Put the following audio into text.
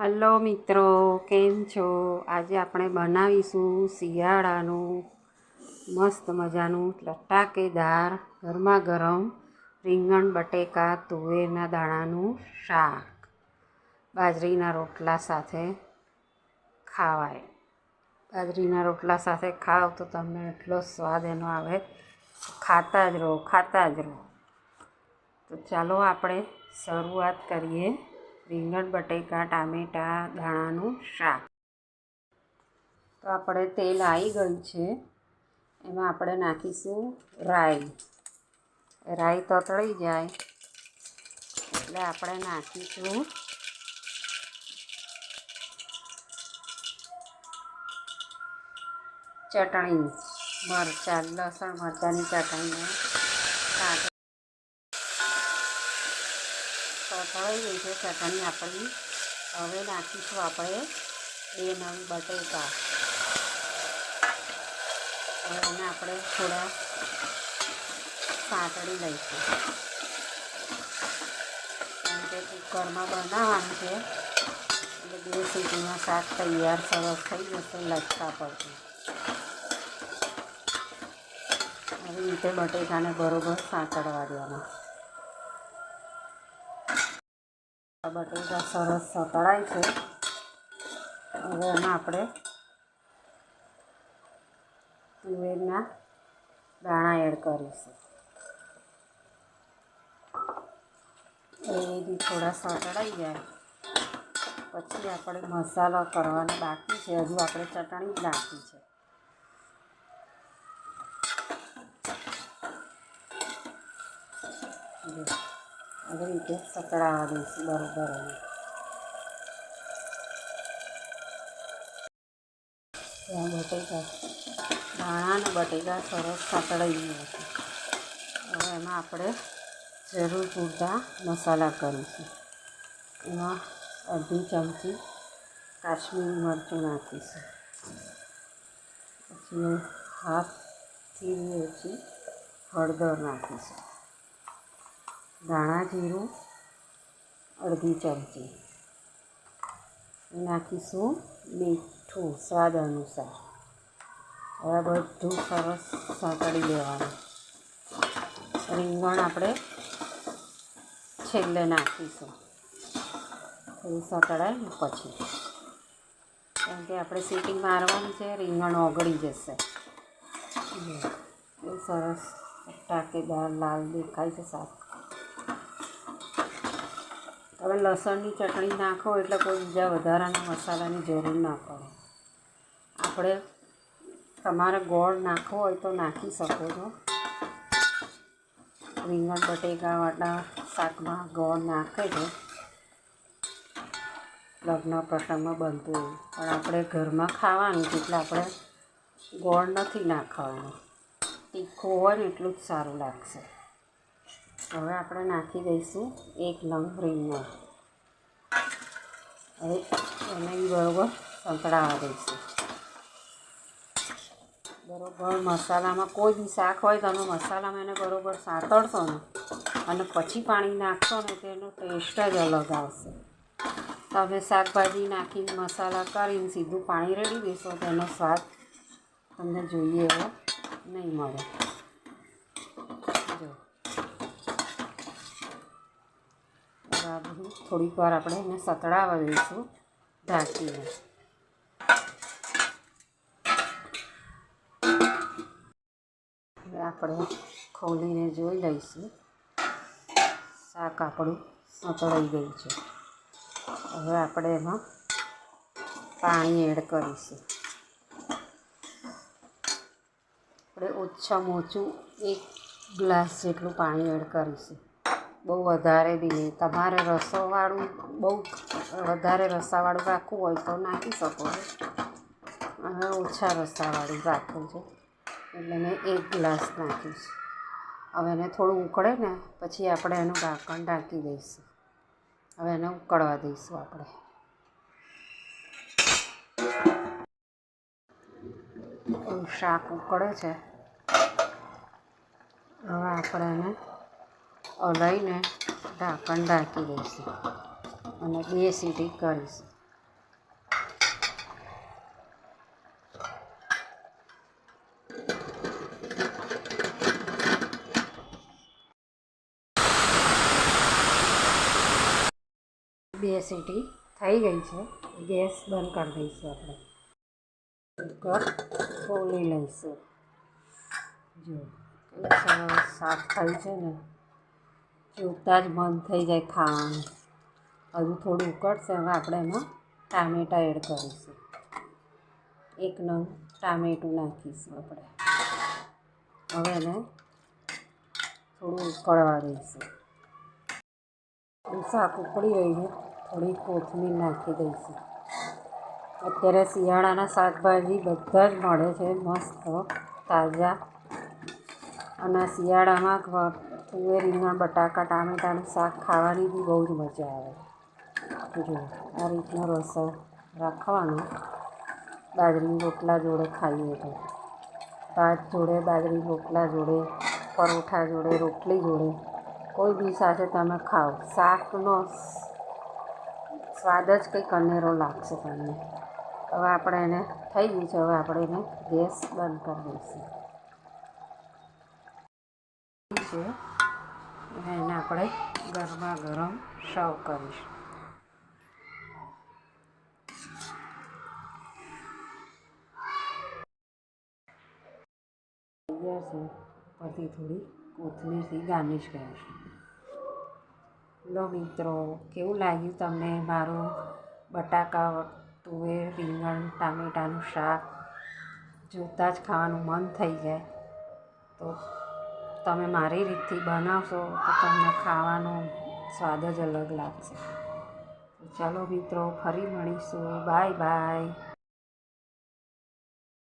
Hello મિત્રો, કેમ છો? આજે આપણે બનાવીશું શિયાળાનું મસ્ત મજાનું લટાકેદાર ગરમા ગરમ રીંગણ, બટેકા, તુવેરના દાણાનું શાક. બાજરીના રોટલા સાથે ખાવાય. બાજરીના રોટલા સાથે ખાવ તો તમને એટલો સ્વાદ એનો આવે. ખાતા જ રહો, ખાતા જ રહો. તો ચાલો આપણે શરૂઆત કરીએ. રીંગણ, બટેકા, ટામેટા દાણાનું શાક. તો આપણે તેલ આવી ગયું છે. એમાં આપણે નાખીશું રાઈ. રાઈ તતળી જાય. એટલે આપણે નાખીશું ચટણી, મરચાં, લસણ, મરચાંની ચટણી શાક ગઈ છે ચટણી આપણી હવે નાખીશું આપણે બે નંગ બટેકા. હવે એને આપણે થોડા સાંતળી લઈશું. કારણ કે કુકરમાં બનાવવાનું છે. એટલે બે સીટીમાં શાક તૈયાર સરસ થઈ જશે લચકા પડશે. આવી રીતે બટેકાને બરોબર સાંતળવા દેવાના. બટેકા સરસ સતળાય છે. હવે એમાં આપણે તુવેરના દાણા એડ કરીશું. એ બી થોડા સતળાઈ જાય. પછી આપણે મસાલો કરવાનો બાકી છે. હજુ આપણે ચટણી જ નાખી છે. જો આવી રીતે સતળાવા દઈશું બરોબર એમ બટેકા ધાણા બટેકા સરસ સતળાઈ ગયા છે. હવે એમાં આપણે જરૂર પૂરતા મસાલા કરીશું. એમાં અડધી ચમચી કાશ્મીરી મરચું નાખીશું. પછી હાફથી ઓછી હળદર નાખીશું. ધાણા જીરું અડધી ચમચી. નાખીશું મીઠું સ્વાદ અનુસાર. હવે બધું સરસ સાંકળી લેવાનું. રીંગણ આપણે છેલ્લે નાખીશું. થોડું સાંકળાય પછી. કારણ કે આપણે સીટી મારવાની છે રીંગણ ઓગળી જશે. સરસ ટાકેદાર લાલ દેખાય છે શાક હવે લસણની ચટણી નાખો એટલે કોઈ બીજા વધારાના મસાલાની જરૂર ના પડે. આપણે તમારે ગોળ નાખવો હોય તો નાખી શકો છો. રીંગણ બટેકાવાળા શાકમાં ગોળ નાખે છે. લગ્ન પ્રસંગમાં બનતું હોય. પણ આપણે ઘરમાં ખાવાનું એટલે આપણે ગોળ નથી નાખવાનું. તીખું હોય ને એટલું જ સારું લાગશે. હવે આપણે નાખી દઈશું એક લંગ રીંગણ હવે એને બરોબર સંતળાવા દઈશું. બરાબર, મસાલામાં કોઈ બી શાક હોય તમે મસાલામાં એને બરાબર સાંતળશો ને. અને પછી પાણી નાખશો ને તો એનો ટેસ્ટ જ અલગ આવશે. તમે શાકભાજી નાખીને મસાલા કરીને સીધું પાણી રેડી દેશો તો એનો સ્વાદ તમને જોઈએ એવો નહીં મળે જો આ બધું થોડીક વાર આપણે એને સતળાવા દઈશું ઢાંકીને. આપણે ખોલીને જોઈ લઈશું. શાક આપણું સતળાઈ ગયું છે. હવે આપણે એમાં પાણી એડ કરીશું. આપણે ઓછામાં ઓછું એક ગ્લાસ જેટલું પાણી એડ કરીશું. બહુ વધારે બી નહીં. તમારે રસોવાળું બહુ વધારે રસાવાળું રાખવું હોય તો નાખી શકો છો. હવે ઓછા રસાવાળું રાખવું છે. એટલે મેં એક ગ્લાસ નાખ્યું છે. હવે એને થોડું ઉકળે ને પછી આપણે એનું ઢાંકણ ઢાંકી દઈશું. હવે એને ઉકળવા દઈશું આપણે. શાક ઉકળે છે. હવે આપણે એને લઈને ઢાંકણ ઢાંકી દઈશું અને બે સીટી કરીશું. બે સીટી થઈ ગઈ છે. ગેસ બંધ કરી દઈશું આપણે. કુકર ખોલી લઈશું. જો સાફ થઈ છે ને. જોતાં જ મન થઈ જાય ખાવાનું. હજુ થોડું ઉકળશે, હવે આપણે એમાં ટામેટાં એડ કરીશું. એક નંગ ટામેટું નાખીશું આપણે. હવે એને થોડું ઉકળવા દઈશું. શાક ઉકળી છે, થોડી કોથમીર નાખી દઈશું. અત્યારે શિયાળાના શાકભાજી બધા જ મળે છે, મસ્ત, તાજા. અને શિયાળામાં તુવેર બટાકા ટામેટાનું શાક ખાવાની બી બહુ જ મજા આવે. જો, આ રીતનો રસો રાખવાનો. બાજરી રોટલા જોડે ખાઈએ તો. ભાત જોડે, બાજરી, રોટલા જોડે, પરોઠા જોડે, રોટલી જોડે. કોઈ બી સાથે તમે ખાઓ. શાકનો સ્વાદ જ કંઈક અનેરો લાગશે તમને. હવે આપણે એને થઈ ગયું છે. હવે આપણે એને ગેસ બંધ કરી દઈશું. છે એને આપણે ગરમા ગરમ સર્વ કરીશું. તૈયાર છે. પરથી થોડી કોથમીરથી ગાર્નિશ કરીશું. લો મિત્રો, કેવું લાગ્યું તમને મારું બટાકા, તુવેર, રીંગણ, ટામેટાનું શાક? જોતાં જ ખાવાનું મન થઈ જાય. તો તમે મારી રીતથી બનાવશો તો તમને ખાવાનો સ્વાદ જ અલગ લાગશે. ચાલો મિત્રો, ફરી મળીશું. Bye bye.